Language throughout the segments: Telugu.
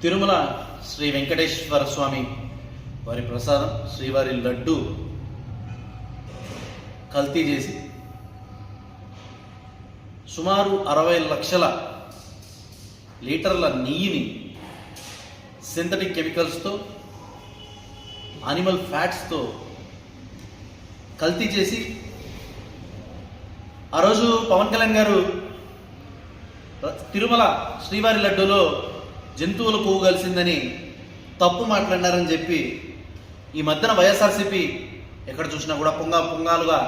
తిరుమల శ్రీ వెంకటేశ్వర స్వామి వారి ప్రసాదం శ్రీవారి లడ్డు కల్తీ చేసి సుమారు అరవై లక్షల లీటర్ల నెయ్యిని సింథటిక్ కెమికల్స్తో అనిమల్ ఫ్యాట్స్తో కల్తీ చేసి ఆ రోజు పవన్ కళ్యాణ్ గారు తిరుమల శ్రీవారి లడ్డూలో జంతువుల కొవ్వు కలిసిందని తప్పు మాట్లాడినారని చెప్పి ఈ మధ్యన వైఎస్ఆర్సీపీ ఎక్కడ చూసినా కూడా పొంగా పొంగాలుగా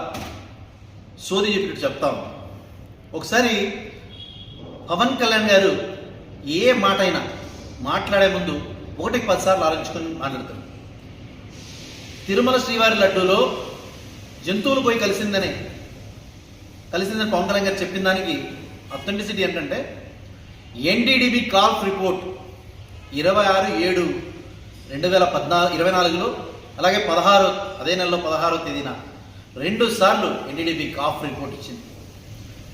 సోది చెప్పినట్టు చెప్తాం. ఒకసారి పవన్ కళ్యాణ్ గారు ఏ మాట అయినా మాట్లాడే ముందు ఒకటికి పదిసార్లు ఆలోచించుకొని మాట్లాడతారు. తిరుమల శ్రీవారి లడ్డూలో జంతువులు పోయి కలిసిందని కలిసిందని పవన్ కళ్యాణ్ గారు చెప్పిన దానికి అథెంటిసిటీ ఏంటంటే ఎన్డీడీబీ కాల్ఫ్ రిపోర్ట్ ఇరవై ఆరు ఏడు రెండు వేల పద్నాలుగు ఇరవై నాలుగులో అలాగే పదహారు అదే నెలలో పదహారో తేదీన రెండు సార్లు ఎన్డీడీబీ కాఫ్ రిపోర్ట్ ఇచ్చింది.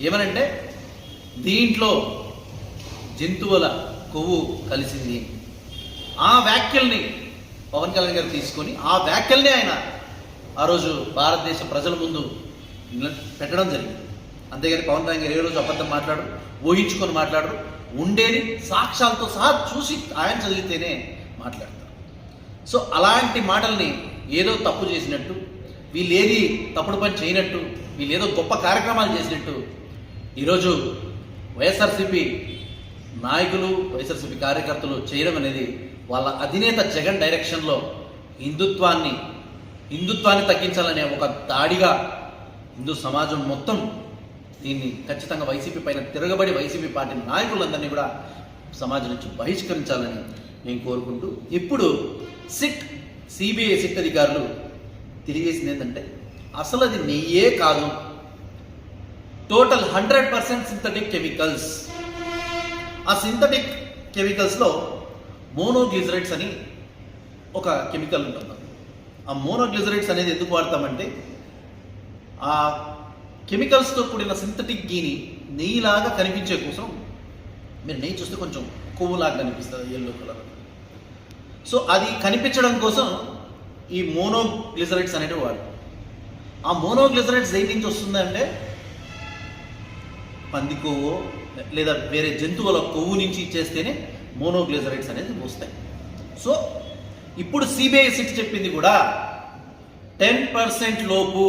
ఏమనంటే దీంట్లో జంతువుల కొవ్వు కలిసింది. ఆ వ్యాఖ్యల్ని పవన్ కళ్యాణ్ గారు తీసుకొని ఆ వ్యాఖ్యల్ని ఆయన ఆ రోజు భారతదేశ ప్రజల ముందు పెట్టడం జరిగింది. అంతేగాని పవన్ కళ్యాణ్ గారు ఏ రోజు అబద్ధం మాట్లాడు ఊహించుకొని మాట్లాడరు. ఉండేది సాక్ష్యాలతో సహా చూసి ఆయన చదివితేనే మాట్లాడతారు. సో అలాంటి మాటల్ని ఏదో తప్పు చేసినట్టు వీళ్ళేది తప్పుడు పని చేయనట్టు వీళ్ళేదో గొప్ప కార్యక్రమాలు చేసినట్టు ఈరోజు వైఎస్ఆర్సీపీ నాయకులు వైఎస్ఆర్సీపీ కార్యకర్తలు చేయడం అనేది వాళ్ళ అధినేత జగన్ డైరెక్షన్లో హిందుత్వాన్ని హిందుత్వాన్ని తగ్గించాలనే ఒక దాడిగా హిందూ సమాజం మొత్తం దీన్ని ఖచ్చితంగా వైసీపీ పైన తిరగబడి వైసీపీ పార్టీ నాయకులందరినీ కూడా సమాజం నుంచి బహిష్కరించాలని నేను కోరుకుంటూ ఇప్పుడు సిట్ సిబిఐ సిట్ అధికారులు తెలియజేసింది ఏంటంటే అసలు అది నెయ్యే కాదు. Total hundred percent synthetic chemicals ఆ సింథటిక్ కెమికల్స్లో మోనోగ్లిజరైడ్స్ అని ఒక కెమికల్ ఉంటుంది. ఆ మోనోగ్లిజరైడ్స్ అనేది ఎందుకు వాడతామంటే ఆ కెమికల్స్తో కూడిన సింథటిక్ గీని నెయ్యిలాగా కనిపించే కోసం మీరు నెయ్యి చూస్తే కొంచెం కొవ్వులాగా కనిపిస్తుంది ఎల్లో కలర్ సో అది కనిపించడం కోసం ఈ మోనోగ్లిజరైడ్స్ అనేటివి వాడు ఆ మోనోగ్లిజరైడ్స్ దేని నుంచి వస్తుందంటే పంది కొవ్వు లేదా వేరే జంతువుల కొవ్వు నుంచి చేస్తేనే మోనోగ్లిజరైడ్స్ అనేది వస్తాయి. సో ఇప్పుడు సిబిఐ సిట్ చెప్పింది కూడా టెన్ పర్సెంట్ లోపు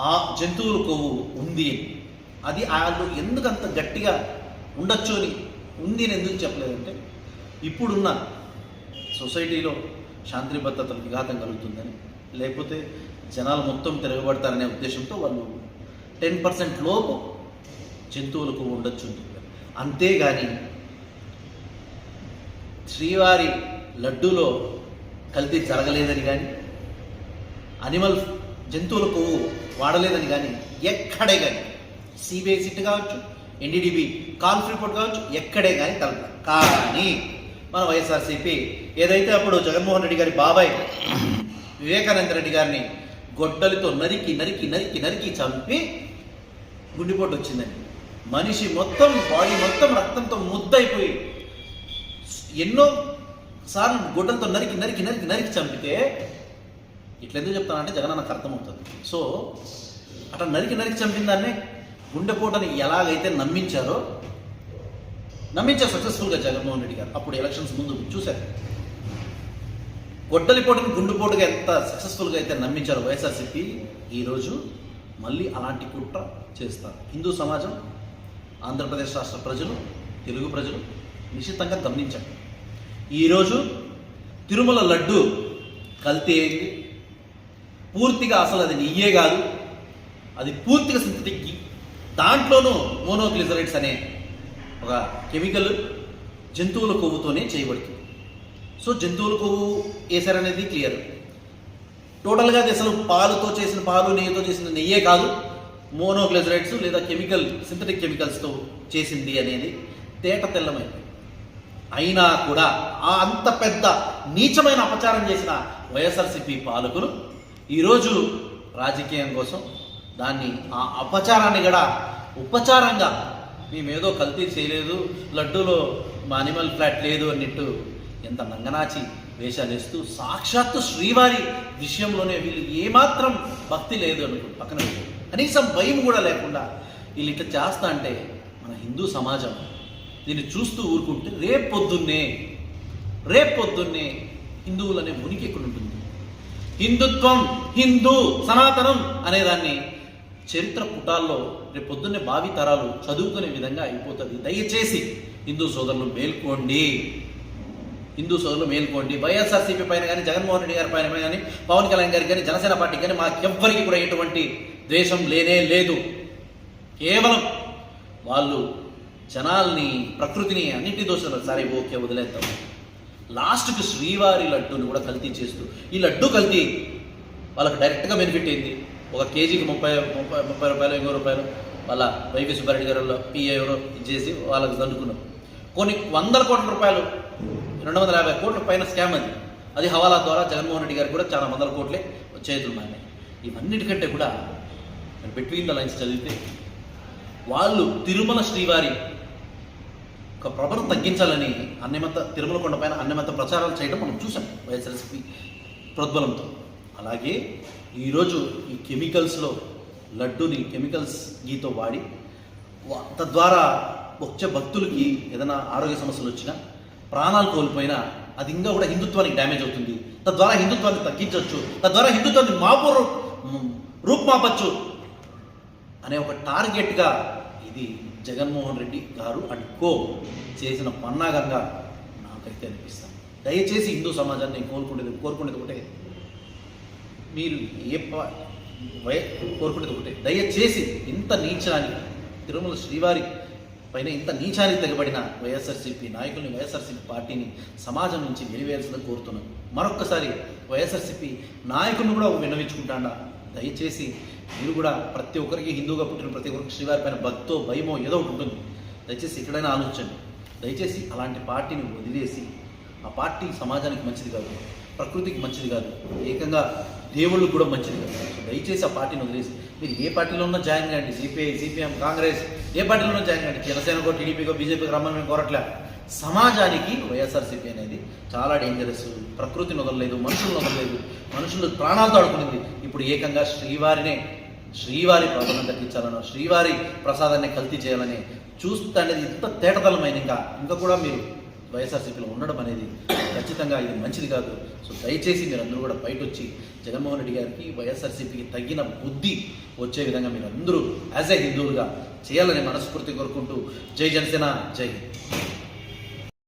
ఆ జంతువుల కొవ్వు ఉంది అని. అది వాళ్ళు ఎందుకు అంత గట్టిగా ఉండొచ్చు అని ఉంది అని ఎందుకు చెప్పలేదంటే ఇప్పుడున్న సొసైటీలో శాంతి భద్రతలు విఘాతం కలుగుతుందని లేకపోతే జనాలు మొత్తం తిరగబడతారనే ఉద్దేశంతో వాళ్ళు టెన్ పర్సెంట్ లోపు జంతువులకు ఉండొచ్చు అని చెప్పారు. అంతేగాని శ్రీవారి లడ్డూలో కల్తీ జరగలేదని కానీ అనిమల్ జంతువుల కొవ్వు వాడలేదని కానీ ఎక్కడే కానీ సిబిఐ సిట్ కావచ్చు ఎన్డీడీబీ కాల్ఫ్ రిపోర్ట్ కావచ్చు ఎక్కడే కానీ కలప కానీ మన వైఎస్ఆర్సీపీ ఏదైతే అప్పుడు జగన్మోహన్ రెడ్డి గారి బాబాయ్ వివేకానంద రెడ్డి గారిని గొడ్డలితో నరికి నరికి నరికి నరికి చంపి గుండెపోటు వచ్చిందని. మనిషి మొత్తం బాడీ మొత్తం రక్తంతో ముద్దయిపోయి ఎన్నో సార్లు గొడ్డలతో నరికి నరికి నరికి నరికి చంపితే ఇట్లా ఎందుకు చెప్తానంటే జగన్ నాకు అర్థమవుతుంది. సో అట్లా నరికి నరికి చంపిన దాన్ని గుండెపోటని ఎలాగైతే నమ్మించారో నమ్మించారు సక్సెస్ఫుల్గా జగన్మోహన్ రెడ్డి గారు అప్పుడు ఎలక్షన్స్ ముందు చూశారు. గొడ్డలిపోటుని గుండెపోటుగా ఎంత సక్సెస్ఫుల్గా అయితే నమ్మించారు వైఎస్ఆర్సీపీ ఈరోజు మళ్ళీ అలాంటి కుట్ర చేస్తారు. హిందూ సమాజం ఆంధ్రప్రదేశ్ రాష్ట్ర ప్రజలు తెలుగు ప్రజలు నిశ్చితంగా గమనించారు ఈరోజు తిరుమల లడ్డు కల్తీ అయింది. పూర్తిగా అసలు అది నెయ్యే కాదు. అది పూర్తిగా సింథటిక్. దాంట్లోనూ మోనోగ్లిజరైడ్స్ అనే ఒక కెమికల్ జంతువుల కొవ్వుతోనే చేయబడుతుంది. సో జంతువుల కొవ్వు వేశారనేది క్లియర్. టోటల్గా అది అసలు పాలుతో చేసిన పాలు నెయ్యితో చేసిన నెయ్యే కాదు. మోనోగ్లిజరైడ్స్ లేదా కెమికల్ సింథటిక్ కెమికల్స్తో చేసింది అనేది తేట తెల్లమైంది. అయినా కూడా ఆ అంత పెద్ద నీచమైన అపచారం చేసిన వైఎస్ఆర్సిపి పాలకులు ఈరోజు రాజకీయం కోసం దాన్ని ఆ అపచారాన్ని కూడా ఉపచారంగా మేమేదో కల్తీ చేయలేదు లడ్డూలో మా అనిమల్ ఫ్లాట్ లేదు అన్నట్టు ఎంత నంగనాచి వేషాలు వేస్తూ సాక్షాత్తు శ్రీవారి విషయంలోనే వీళ్ళు ఏమాత్రం భక్తి లేదు అనుకో పక్కన కనీసం భయం కూడా లేకుండా వీళ్ళు ఇట్లా చేస్తా అంటే మన హిందూ సమాజం దీన్ని చూస్తూ ఊరుకుంటే రేపు పొద్దున్నే రేపు పొద్దున్నే హిందువులనే మునికి ఎక్కడ ఉంటుంది? హిందుత్వం హిందూ సనాతనం అనేదాన్ని చరిత్ర పుటాల్లో రేపు పొద్దున్నే భావి తరాలు చదువుకునే విధంగా అయిపోతుంది. దయచేసి హిందూ సోదరులు మేల్కోండి. హిందూ సోదరులు మేల్కోండి. వైఎస్ఆర్సీపీ పైన కానీ జగన్మోహన్ రెడ్డి గారి పైన కానీ పవన్ కళ్యాణ్ గారికి కానీ జనసేన పార్టీకి కానీ మాకెవ్వరికి కూడా ఎటువంటి ద్వేషం లేనే లేదు. కేవలం వాళ్ళు జనాల్ని ప్రకృతిని అన్నింటి దోషాలు. సరే ఓకే వదిలేద్దాం. లాస్ట్కి శ్రీవారి లడ్డూని కూడా కల్తీ చేస్తూ ఈ లడ్డు కల్తీ వాళ్ళకి డైరెక్ట్గా బెనిఫిట్ అయింది ఒక కేజీకి ముప్పై ముప్పై ముప్పై రూపాయలు ఇంకో రూపాయలు వాళ్ళ వైవి సుబ్బారెడ్డి గారు పిఏ ఎవరో ఇచ్చేసి వాళ్ళకి దండుకున్నాం. కొన్ని వందల కోట్ల రూపాయలు రెండు వందల యాభై కోట్ల పైన స్కామ్ అది. అది హవాలా ద్వారా జగన్మోహన్ రెడ్డి గారు కూడా చాలా వందల కోట్లే చేతులు మారినాయి. ఇవన్నిటికంటే కూడా బిట్వీన్ ద లైన్స్ చదివితే వాళ్ళు తిరుమల శ్రీవారి ఒక ప్రభను తగ్గించాలని అన్నమత తిరుమల కొండపైన అన్నమత ప్రచారాలు చేయడం మనం చూసాం వైఎస్ఆర్సీపీ ప్రోద్బలంతో అలాగే ఈరోజు ఈ కెమికల్స్లో లడ్డూని కెమికల్స్ గీతో వాడి తద్వారా వచ్చే భక్తులకి ఏదైనా ఆరోగ్య సమస్యలు వచ్చినా ప్రాణాలు కోల్పోయినా అది ఇంకా కూడా హిందుత్వానికి డ్యామేజ్ అవుతుంది. తద్వారా హిందుత్వాన్ని తగ్గించవచ్చు తద్వారా హిందుత్వాన్ని మాపు రూ- రూపుమాపచ్చు అనే ఒక టార్గెట్గా ఇది జగన్మోహన్ రెడ్డి గారు అండ్ కో చేసిన పన్నాగంగా నాకైతే అనిపిస్తాను దయచేసి హిందూ సమాజాన్ని నేను కోరుకునేది కోరుకునేది ఒకటే. మీరు ఏ ప- కోరుకునేది ఒకటే. దయచేసి ఇంత నీచానికి తిరుమల శ్రీవారి పైన ఇంత నీచానికి తెగబడిన వైఎస్ఆర్సీపీ నాయకుల్ని వైఎస్ఆర్సీపీ పార్టీని సమాజం నుంచి వెలివేయాల్సిందని కోరుతున్నాను. మరొక్కసారి వైఎస్ఆర్సీపీ నాయకులను కూడా విన్నవించుకుంటాడా? దయచేసి మీరు కూడా ప్రతి ఒక్కరికి హిందూగా పుట్టిన ప్రతి ఒక్కరికి శ్రీవారి పైన భక్తో భయమో ఏదో ఒకటి ఉంటుంది. దయచేసి ఎక్కడైనా ఆలోచించండి. దయచేసి అలాంటి పార్టీని వదిలేసి ఆ పార్టీ సమాజానికి మంచిది కాదు ప్రకృతికి మంచిది కాదు ఏకంగా దేవుళ్ళు కూడా మంచిది కాదు. దయచేసి ఆ పార్టీని వదిలేసి మీరు ఏ పార్టీలో ఉన్నా జాయిన్ కండి సిపిఐ సిపిఎం కాంగ్రెస్ ఏ పార్టీలో ఉన్నా జాయిన్ కండి జనసేనకో టీడీపీకో బీజేపీకి రమ్మని మేము కోరట్లే. సమాజానికి వైఎస్ఆర్సీపీ అనేది చాలా డేంజరస్ ప్రకృతిని వదలలేదు మనుషులను వదలలేదు మనుషులు ప్రాణాలతో ఆడుకునింది. ఇప్పుడు ఏకంగా శ్రీవారినే శ్రీవారి ప్రాబ్లం తగ్గించాలనో శ్రీవారి ప్రసాదాన్ని కల్తీ చేయాలని చూస్తే అనేది ఇంత తేటతలమైన ఇంకా ఇంకా కూడా మీరు వైఎస్ఆర్సీపీలో ఉండడం అనేది ఖచ్చితంగా ఇది మంచిది కాదు. సో దయచేసి మీరు అందరూ కూడా బయట వచ్చి జగన్మోహన్ రెడ్డి గారికి వైఎస్ఆర్సీపీకి తగిన బుద్ధి వచ్చే విధంగా మీరు అందరూ యాజ్ ఏ హిందువులుగా చేయాలని మనస్ఫూర్తి కోరుకుంటూ జై జనసేన జై